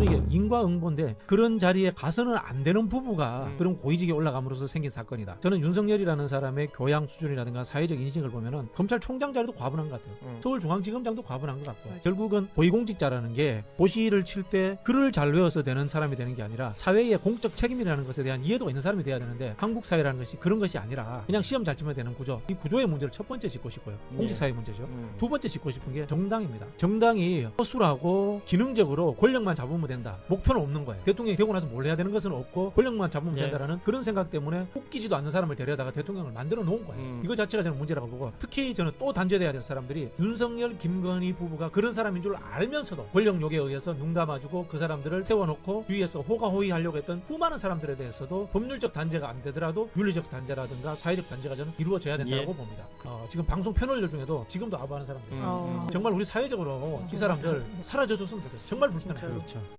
저는 이게 인과응보인데 그런 자리에 가서는 안 되는 부부가 음. 그런 고위직에 올라감으로써 생긴 사건이다. 저는 윤석열이라는 사람의 교양 수준이라든가 사회적 인식을 보면은 검찰총장 자리도 과분한 것 같아요. 음. 서울중앙지검장도 과분한 것 같고 맞아. 결국은 고위공직자라는 게 고시를 칠 때 글을 잘 외워서 되는 사람이 되는 게 아니라 사회의 공적 책임이라는 것에 대한 이해도가 있는 사람이 돼야 되는데 한국 사회라는 것이 그런 것이 아니라 그냥 시험 잘 치면 되는 구조 이 구조의 문제를 첫 번째 짚고 싶고요 공직 사회 문제죠 음. 두 번째 짚고 싶은 게 정당입니다. 정당이 허술하고 기능적으로 권력만 잡으면 된다. 목표는 없는 거예요. 대통령이 되고 나서 뭘 해야 되는 것은 없고 권력만 잡으면 예. 된다라는 그런 생각 때문에 웃기지도 않는 사람을 데려다가 대통령을 만들어 놓은 거예요. 음. 이거 자체가 저는 문제라고 보고 특히 저는 또 단죄돼야 될 사람들이 윤석열, 김건희 부부가 그런 사람인 줄 알면서도 권력욕에 의해서 눈 감아주고 그 사람들을 세워놓고 주위에서 호가호위하려고 했던 수많은 사람들에 대해서도 법률적 단죄가 안 되더라도 윤리적 단죄라든가 사회적 단죄가 저는 이루어져야 된다고 예. 봅니다. 어, 지금 방송 패널들 중에도 지금도 아부하는 있어요. 음. 어. 정말 우리 사회적으로 이 사람들 사라져줬으면 좋겠어. 정말 불편해요. 그렇죠.